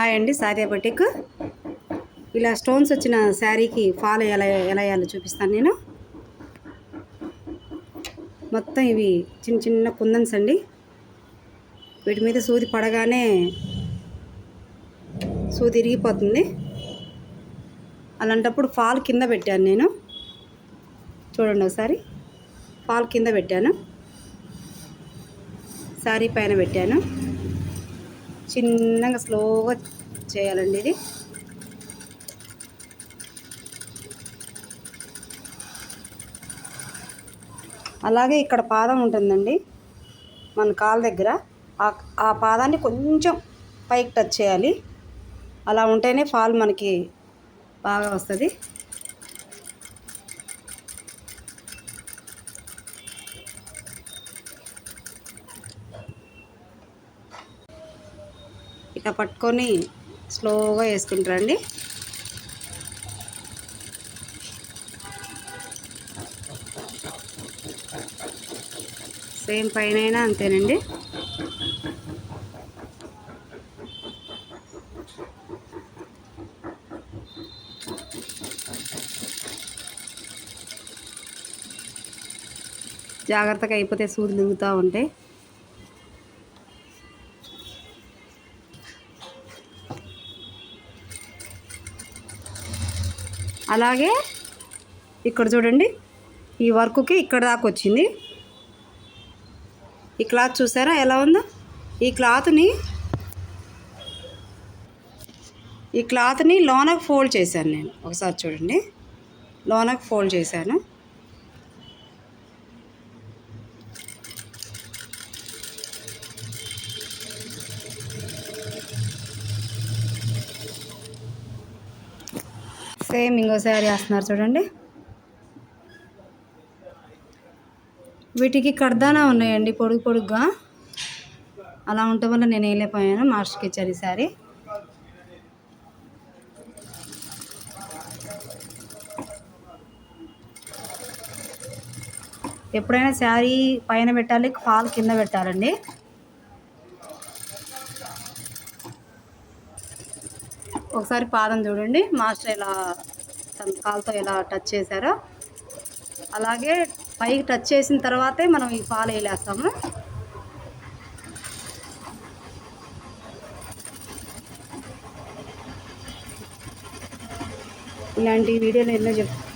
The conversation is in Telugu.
హాయ్ అండి సాదే బటిక్. ఇలా స్టోన్స్ వచ్చిన శారీకి ఫాల్ ఎలా ఎలా వేయాలో చూపిస్తాను నేను. మొత్తం ఇవి చిన్న చిన్న కుందన్స్ అండి. వీటి మీద సూది పడగానే సూది ఇరిగిపోతుంది. అలాంటప్పుడు ఫాల్ కింద పెట్టాను నేను. చూడండి ఒకసారి. ఫాల్ కింద పెట్టాను. శారీ పైన పెట్టాను. చిన్నగా స్లోగా చేయాలండి ఇది. అలాగే ఇక్కడ పాదం ఉంటుందండి మన కాలు దగ్గర. ఆ- పాదాన్ని కొంచెం పైకి టచ్ చేయాలి. అలా ఉంటేనే ఫాల్ మనకి బాగా వస్తుంది. ఇట్లా పట్టుకొని స్లోగా వేసుకుంటారండి. సేమ్ పైన అంతేనండి. జాగ్రత్తగా అయిపోతే సూదులు దిగుతూ ఉంటాయి అలాగే ఇక్కడ చూడండి ఈ వర్క్కి ఇక్కడ దాకా వచ్చింది. ఈ క్లాత్ చూసారా ఎలా ఉందో? ఈ క్లాత్ని ఈ క్లాత్ని లోనకు ఫోల్డ్ చేశాను నేను. ఒకసారి చూడండి లోనకు ఫోల్డ్ చేశాను. సేమ్ ఇంకోసారి వేస్తున్నారు చూడండి. వీటికి కర్దానా ఉన్నాయండి పొడుగు పొడుగ్గా. అలా ఉండటం వల్ల నేను వేయలేకపోయాను మాస్టర్కి ఇచ్చారు ఈసారి ఎప్పుడైనా శారీ పైన పెట్టాలి ఫాల్ కింద పెట్టాలండి. ఒకసారి పాదం చూడండి. మాస్టర్ ఎలా తన కాలుతో ఎలా టచ్ చేశారో. అలాగే పైకి టచ్ చేసిన తర్వాతే మనం ఈ పాలు వేలేస్తాము ఇలాంటి వీడియోలు ఎన్నో చెప్తాను